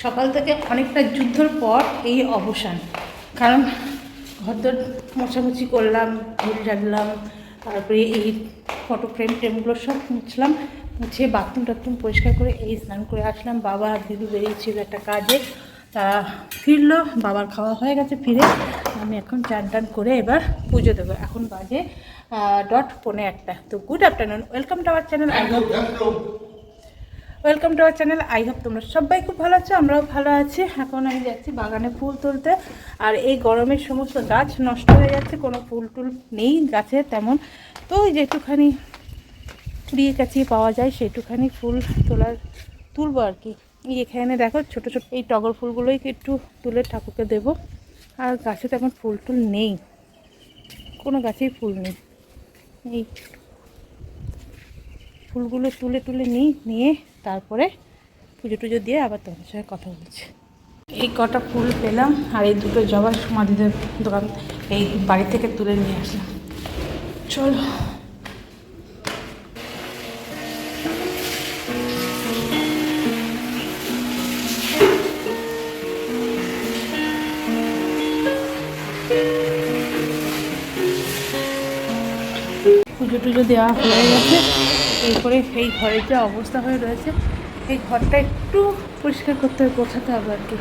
সকাল থেকে অনেকটা যুদ্ধর পর এই অবসান। কারণ ঘরদোর মোছামুছি করলাম ঝুল ঝাড়লাম তারপরে এই ফটো ফ্রেম ফ্রেমগুলো সব মুছলাম, মুছে বাথরুম টাথরুম পরিষ্কার করে এই স্নান করে আসলাম। বাবা আর দিদি বেরিয়েছিল একটা কাজে, তারা ফিরলো, বাবার খাওয়া হয়ে গেছে ফিরে। আমি এখন চান টান করে এবার পুজো দেবো। এখন বাজে ডট পৌনে একটা। তো good afternoon welcome to our channel welcome to our channel I hope তোমরা সবাই খুব ভালো আছো, আমরাও ভালো আছি। এখন আমি যাচ্ছি বাগানে ফুল তুলতে। আর এই গরমের সমস্ত গাছ নষ্ট হয়ে যাচ্ছে, কোনো ফুল টুল নেই গাছে তেমন। তো ওই যেটুখানি কুড়িয়ে কাছিয়ে পাওয়া যায় সেটুখানি ফুল তোলার তুলবো আর কি। এখানে দেখো ছোট ছোট এই টগর ফুলগুলোই একটু তুলে ঠাকুরকে দেবো। আর গাছে তেমন ফুল টুল নেই। কোনো গাছেই ফুল নেই। এই ফুলগুলো তুলে তুলে নিই নিয়ে তারপরে পুজো টুজো দিয়ে আবার তোমাদের সঙ্গে কথা বলছি। এই কটা ফুল পেলাম আর এই দুটো জবা সমাধিদের দোকান এই বাড়ি থেকে তুলে নিয়ে আসলাম। চলো। পুজো টুজো দেওয়া হয়ে গেছে। এরপরে এই ঘরের যা অবস্থা হয়ে রয়েছে, এই ঘরটা একটু পরিষ্কার করতে হবে, গোছাতে হবে আর কি।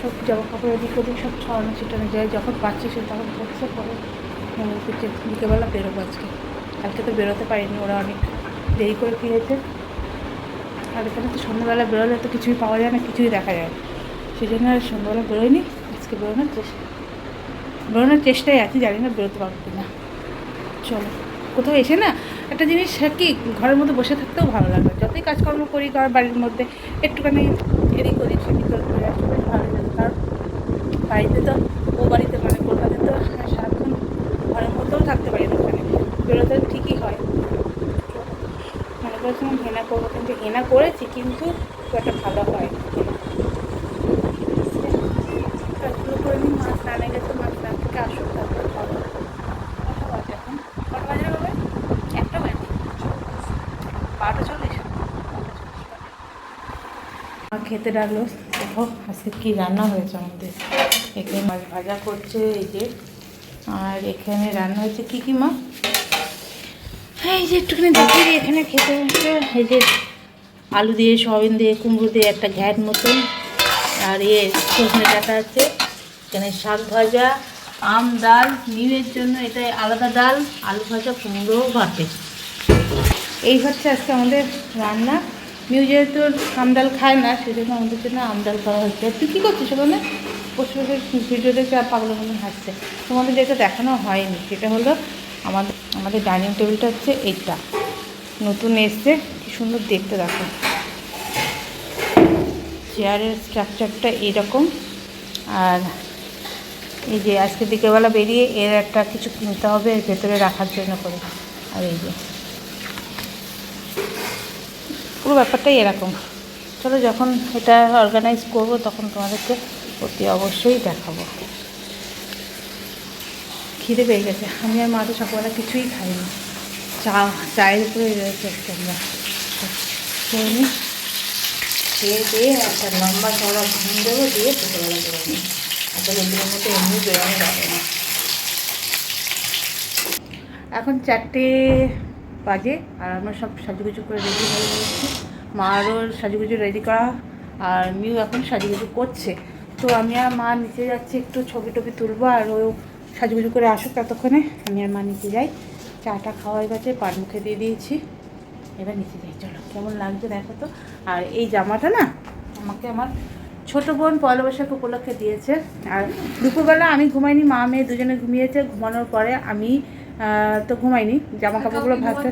সব জামা কাপড় এদিক ওদিক সব ছড়ানো ছিটানো যায়, যখন পাচ্ছি সে তখন পড়ছে পরে মনে বিকেলবেলা বেরোবো আজকে। কালকে তো বেরোতে পারিনি, ওরা অনেক দেরি করে ফিরেছে। আর এখানে তো সন্ধ্যাবেলা বেরোলে তো কিছুই পাওয়া যায় না, কিছুই দেখা যায় সেই জন্য আর সন্ধ্যাবেলা বেরোয়নি আজকে বেরোনোর চেষ্টা বেরোনোর চেষ্টায় আছি, জানি না বেরোতে পারব কি না চলো, কোথাও এসে না একটা জিনিস কি ঘরের মধ্যে বসে থাকতেও ভালো লাগে। যতই কাজকর্ম করি ঘর বাড়ির মধ্যে, একটুখানি এদিক সেদিক করে আসলে বেশ ভালো লাগে। কারণ বাড়িতে তো, ও বাড়িতে মানে কলকাতায় তো সারাক্ষণ ঘরের মধ্যেও থাকতে পারি না ওখানে। বেরোতে ঠিকই হয়। মনে করেছিলাম হেনা করব, কিন্তু হেনা করেছি, কিন্তু একটা ভালো হয়। কাজগুলো করে নিই মাছ রান্না গেছে মাছ রান্না থেকে আসুক তারপরে খাব কটা বাজে এখন কটা বাজে হবে একটা বাজে বারোটা চল্লিশ মা খেতে ডাকলো দেখো, আজকে কী রান্না হয়েছে আমাদের। এখানে মাছ ভাজা করছে, এই যে। আর এখানে রান্না হয়েছে কী কী, মা? হ্যাঁ এই যে একটুখানি দিই এখানে খেতে হচ্ছে, এই যে আলু দিয়ে, সয়াবিন দিয়ে, কুমড়ো দিয়ে একটা ঘ্যাট মতন। আর এ সজনে ডাটা আছে। এখানে শাক ভাজা, আম ডাল, নিমের জন্য এটা আলাদা ডাল, আলু ভাজা কুমড়ো ভাতে এই হচ্ছে আজকে আমাদের রান্না। মিউ যেহেতু আম ডাল খায় না, সেজন্য আমাদের জন্য আম ডাল করা হচ্ছে তুই কী করছিস ওখানে বসে ভিডিও দেখে আর পাগল মনে হাসছে। তোমাদের যেটা দেখানো হয়নি, সেটা হলো আমাদের আমাদের ডাইনিং টেবিলটা হচ্ছে এইটা। নতুন এসছে, কি সুন্দর দেখতে দেখো। চেয়ারের স্ট্রাকচারটা এইরকম আর এই যে আজকে বিকেলবেলা বেরিয়ে এর একটা কিছু কিনতে হবে ভেতরে রাখার জন্য করে। আর এই যে। পুরো ব্যাপারটাই এরকম। চলো যখন এটা অর্গানাইজ করব, তখন তোমাদেরকে অতি অবশ্যই দেখাবো। খিদে পেয়ে গেছে। আমি আর মা তো সকালবেলা কিছুই খাইনি। চা, চায়ের উপরে রয়েছে আজকে আমরা। খেয়ে দিয়ে একটা লম্বা চড়া ঘুম দেবো দিয়ে দুপুরবেলা বেরোবো এত রোদ্রের মধ্যে এমনি বেরোনো যাবে না। এখন চারটে বাজে আর আমরা সব সাজুগুজু করে রেডি হয়ে গেছি মারও সাজুগুজু রেডি করা, আর মিউ এখন সাজুগুজু করছে। তো আমি আর মা নিচে যাচ্ছি, একটু ছবি টবি তুলবো, আর ও সাজুগুজু করে আসুক ততক্ষণে। আমি আর মা নিচে যাই। চাটা খাওয়া হয়ে গেছে পান মুখে দিয়ে দিয়েছি। এবার নিচে যাই, চলো। কেমন লাগছে দেখো তো? আর এই জামাটা না, আমাকে আমার ছোটো বোন পয়লা বৈশাখ উপলক্ষে দিয়েছে। আর দুপুরবেলা আমি ঘুমাইনি, মা মেয়ে দুজনে ঘুমিয়েছে। ঘুমানোর পরে আমি তো ঘুমাইনি জামা কাপড়গুলো ভাজতে।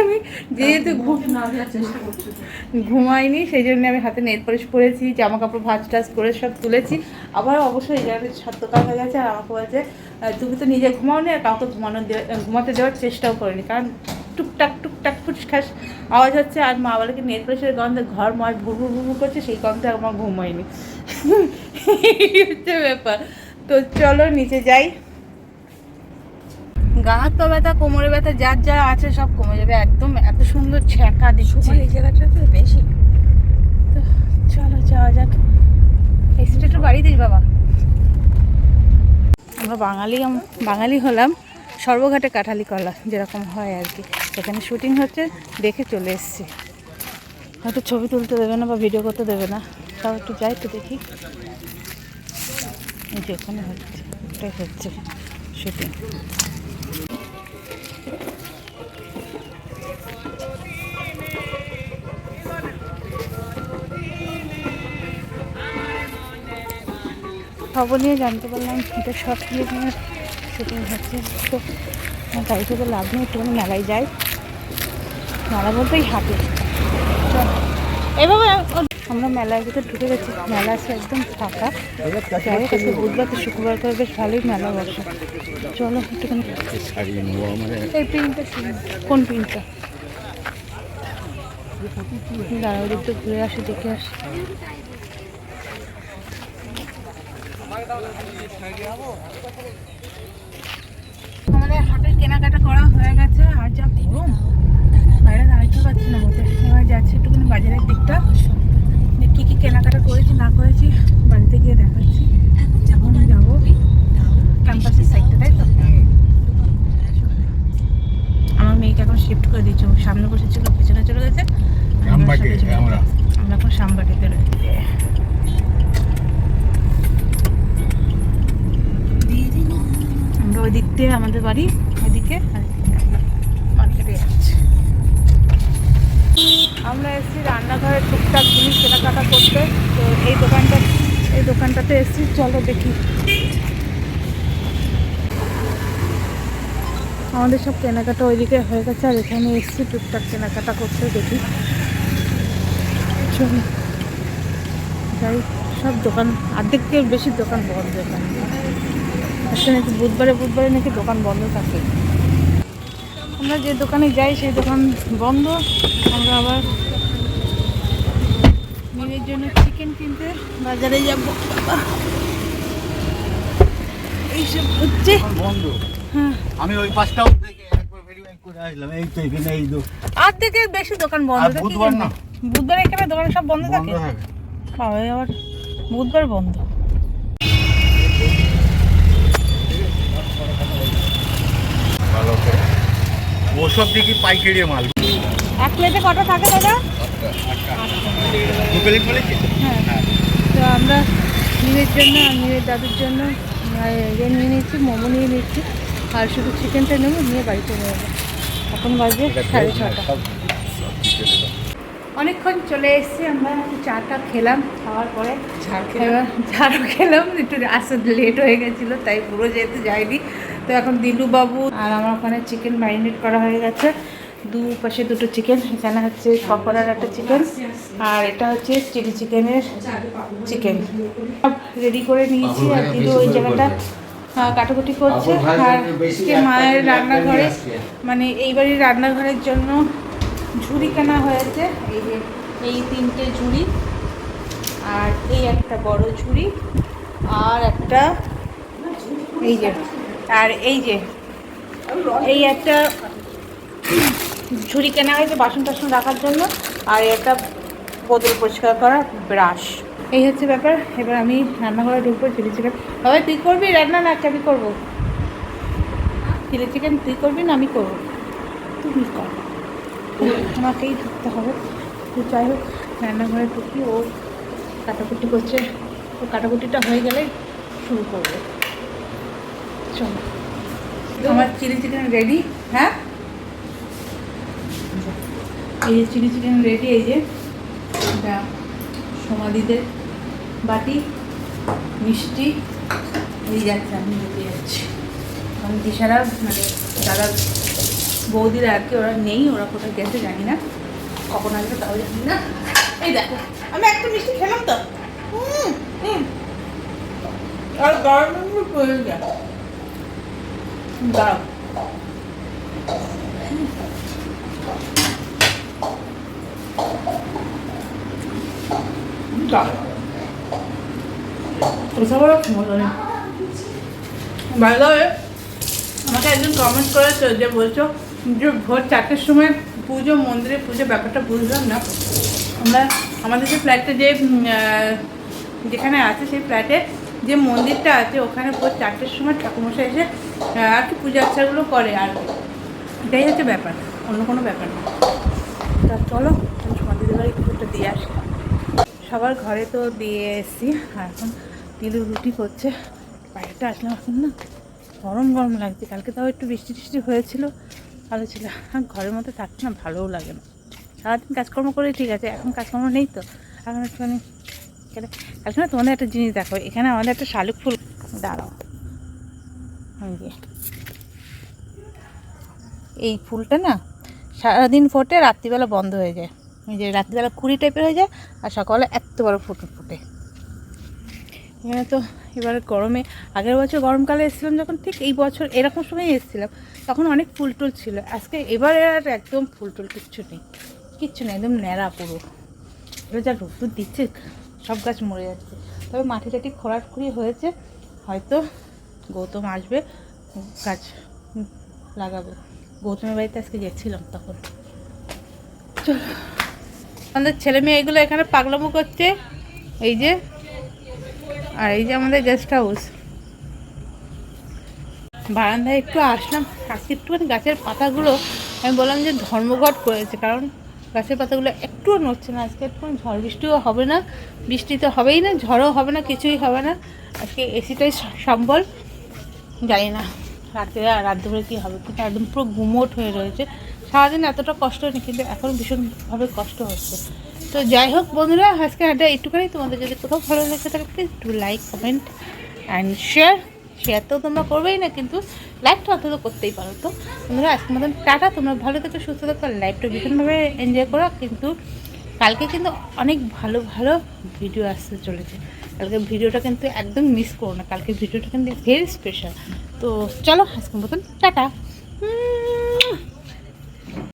আমি যেহেতু ঘুমাইনি সেই জন্য আমি হাতে নেট পলিশ করেছি জামা কাপড় ভাজ টাজ করে সব তুলেছি। আবার অবশ্যই এই জায়গাটা সত্যকার হয়ে গেছে আর আমাকে বলছে তুমি তো নিজে ঘুমাও নি আর কাউকে ঘুমানো ঘুমাতে দেওয়ার চেষ্টাও করিনি। কারণ টুকটাক টুকটাক ফুসখাস আওয়াজ হচ্ছে আর মা বলে কি নেট পলিশের গন্ধে ঘর ময় ভুর ভুর ভুর করছে সেই গন্ধে আমার ঘুম হয়নি। হচ্ছে ব্যাপার। তো চলো নিচে যাই। গা হাত পা ব্যথা কোমরে ব্যথা যার যা আছে সব কমে যাবে। একদম এত সুন্দর ছ্যাঁকা দিচ্ছে। এই জায়গাটা তো বেশি। তো চলো যাওয়া যাক। এসিটা একটু বাড়ি দিস বাবা। আমরা বাঙালি বাঙালি হলাম সর্বঘাটে কাঠালি কলা যেরকম হয় আর কি। সেখানে শুটিং হচ্ছে দেখে চলে এসছি। হয়তো ছবি তুলতে দেবে না বা ভিডিও করতে দেবে না। তাও একটু যাই তো দেখি। এই যে এখানে হচ্ছে এটাই হচ্ছে শুটিং খবর নিয়ে জানতে পারলাম, এটা সব এখানে শুটিং হচ্ছে। তো গাড়ি থেকে লাভ নেই, একটুখানি মেলায় যাই। মেলা বলতেই হাঁটে। এভাবে আমরা মেলার ভিতরে ঢুকে গেছি। মেলা আছে একদম ফাঁকা। যাই হোক বুধবার তো শুক্রবার করে বেশ ভালোই মেলা বসে। চলো, একটুখানি এই প্রিন্টটা কোন প্রিন্টটা? দাঁড়া ওদিক তো ঘুরে আসি, দেখে আসি। আমাদের হাটের কেনাকাটা করা হয়ে গেছে, আর যা গরম বাইরে দাঁড়াতে পারছি না বলতে এবার যাচ্ছি একটুখানি বাজারের দিকটা। কী কী কেনাকাটা করেছি না করেছি বাড়িতে গিয়ে দেখাচ্ছি। যখন যাব ক্যাম্পাসের সাইডটা তাই তো? আমার মেয়েকে এখন শিফট করে দিচ্ছি ও সামনে বসেছিল পেছনে চলে গেছে। আমরা। এখন সামবাটিতে রয়েছি। আমরা ওই দিক দিয়ে আমাদের বাড়ি ওইদিকে মার্কেটে যাচ্ছি। আমরা এসেছি রান্নাঘরের টুকটাক জিনিস কেনাকাটা করতে। তো এই দোকানটা এই দোকানটাতে এসেছি। চলো দেখি। আমাদের সব কেনাকাটা ওইদিকে হয়ে গেছে, আর এখানে এসেছি টুকটাক কেনাকাটা করতে দেখি। যাই, সব দোকান অর্ধেকের বেশি দোকান বন্ধ এখানে। আজকে নাকি বুধবারে বুধবারে নাকি দোকান বন্ধ থাকে। আমরা যে দোকানে যাই সেই দোকান বন্ধ। আমরা আবার মেয়ের জন্য চিকেন কিনতে বাজারে যাব। এইসব হচ্ছে। বন্ধ। হ্যাঁ। আমি ওই পাঁচটাও থেকে একবার ভেরিফাই এই তো এই তো। অর্ধেকের বেশি দোকান বন্ধ বুধবার না? বুধবার এখানে দোকান সব বন্ধ থাকে? থাকে। বাবা আবার বুধবার বন্ধ ভালো করে ওসব দেখি পাইকারি মাল। এক প্লেটে কটা থাকে দাদা? দু প্লেট বলেছি? হ্যাঁ। তো আমরা নীলের জন্য নীলের দাদুর জন্য ইয়ে নিয়ে নিচ্ছি মোমো নিয়ে নিচ্ছি আর শুধু চিকেনটা নেব নিয়ে বাড়িতে নেব। এখন বাজে সাড়ে ছটা। অনেকক্ষণ চলে এসেছি আমরা একটু চাটা খেলাম খাওয়ার পরে ঝাড়ও খেলাম? একটু আসতে লেট হয়ে গেছিল তাই পুরো যেহেতু যাইনি তো এখন দিলু বাবু আর আমার ওখানে চিকেন ম্যারিনেট করা হয়ে গেছে। দু পাশে দুটো চিকেন এখানে হচ্ছে পকোড়ার একটা চিকেন আর এটা হচ্ছে চিলি চিকেনের চিকেন সব রেডি করে নিয়েছি আর দিলু ওই জায়গাটা কাটাকুটি করছে আর আজকে মায়ের রান্নাঘরে মানে এইবারই রান্নাঘরের জন্য ঝুড়ি কেনা হয়েছে, এই যে এই তিনটে ঝুড়ি আর এই একটা বড় ঝুড়ি আর একটা এই যে, আর এই যে, এই একটা ঝুড়ি কেনা হয়েছে বাসন টাসন রাখার জন্য আর একটা বোতল পরিষ্কার করা ব্রাশ। এই হচ্ছে ব্যাপার, এবার আমি রান্নাঘরে ঢুকবো, চিলি চিকেন। তবে তুই করবি রান্না না আমি করব? চিলি চিকেন তুই করবি না আমি করব? তুমি কর আমাকেই ঢুকতে হবে। তো যাই হোক, রান্নাঘরে ঢুকি, ও কাটাকুটি করছে। ও কাটাকুটিটা হয়ে গেলে শুরু করবে। চলো। আমার চিলি চিকেন রেডি হ্যাঁ? এই যে চিলি চিকেন রেডি, এই যে এটা সোমালিদের বাটি, মিষ্টি। এই যাচ্ছে আমি ঢুকে যাচ্ছি আমি দিশারা মানে দাদা বৌদিরা আর কি, ওরা নেই, ওরা কোথায় গেছে জানি না। কখন আসবে তাও জানি না। এই দেখো, আমি একটা মিষ্টি খেলাম তো। গরম প্রয়োজন ভালো আমাকে একজন কমেন্ট করেছ যে বলছো যে ভোর চারটের সময় পুজো, মন্দিরে পুজো, ব্যাপারটা বুঝলাম না। আমরা, আমাদের যে ফ্ল্যাটটা যে যেখানে আছে সেই ফ্ল্যাটে যে মন্দিরটা আছে, ওখানে ভোর চারটের সময় ঠাকুমশাই এসে আর কি পূজা আর্চাগুলো করে আর। এটাই হচ্ছে ব্যাপার, অন্য কোনো ব্যাপার না। তা চলো সমাধি দেবার একটু দিয়ে আসি। সবার ঘরে তো দিয়ে এসেছি, আর এখন তিলু রুটি করছে। বাইরেটা আসলাম এখন না, গরম গরম লাগছে। কালকে তাও একটু বৃষ্টি টিষ্টি হয়েছিল। ভালো ছিল। আর ঘরের মধ্যে থাকতে না ভালোও লাগে না। সারাদিন কাজকর্ম করে ঠিক আছে, এখন কাজকর্ম নেই তো। এখন একটুখানি কালকে না তোমাদের একটা জিনিস দেখো, এখানে আমাদের একটা শালুক ফুল দাঁড়াও। এই ফুলটা না সারাদিন ফোটে, রাত্রিবেলা বন্ধ হয়ে যায়। এই যে রাত্রিবেলা কুড়ি টাইপের হয়ে যায়, আর সকালে এত বড় ফুটো ফুটে। এখানে তো এবারে গরমে, আগের বছর গরমকালে এসেছিলাম যখন ঠিক এই বছর এরকম সময় এসেছিলাম, তখন অনেক ফুল টুল ছিল। আজকে এবারে আর একদম ফুল টুল কিচ্ছু নেই কিচ্ছু নেই, একদম ন্যাড়া পুরো। এবার যা রোদ্দুর দিচ্ছে, সব গাছ মরে যাচ্ছে। তবে মাটি টাটি খোঁড়ার খুঁড়ি হয়েছে, হয়তো গৌতম আসবে, গাছ লাগাবে। গৌতমের বাড়িতে আজকে গেছিলাম তখন। চলো। আমাদের ছেলে মেয়ে এগুলো এখানে পাগলামো করছে, এই যে আর এই যে আমাদের গেস্ট হাউস বারান্দায় একটু আসলাম, আজকে একটুখানি গাছের পাতাগুলো আমি বললাম যে ধর্মঘট করেছে, কারণ গাছের পাতাগুলো একটুও নড়ছে না, আজকে একটু ঝড় বৃষ্টিও হবে না, বৃষ্টি তো হবেই না, ঝড়ও হবে না, কিছুই হবে না। আজকে এসিটাই সম্বল, জানি না রাতে আর রাত ধরে কী হবে, কিন্তু একদম পুরো গুমোট হয়ে রয়েছে। সারাদিন এতটা কষ্ট হয়নি, কিন্তু এখন ভীষণভাবে কষ্ট হচ্ছে। তো যাই হোক বন্ধুরা আজকে আড্ডা একটুখানি তোমাদের যদি কোথাও ভালো লেগে থাকে please to like comment and share share তো তোমরা করবেই না, কিন্তু লাইকটা অন্তত করতেই পারো। তো বন্ধুরা, আজকের মতন টাটা। তোমরা ভালো থেকো, সুস্থ থেকো লাইফটা ভীষণভাবে এনজয় করো। কিন্তু কালকে কিন্তু অনেক ভালো ভালো ভিডিও আসতে চলেছে। কালকে ভিডিওটা কিন্তু একদম মিস করো না। কালকে ভিডিওটা কিন্তু ভেরি স্পেশাল তো চলো, আজকের মতন টাটা।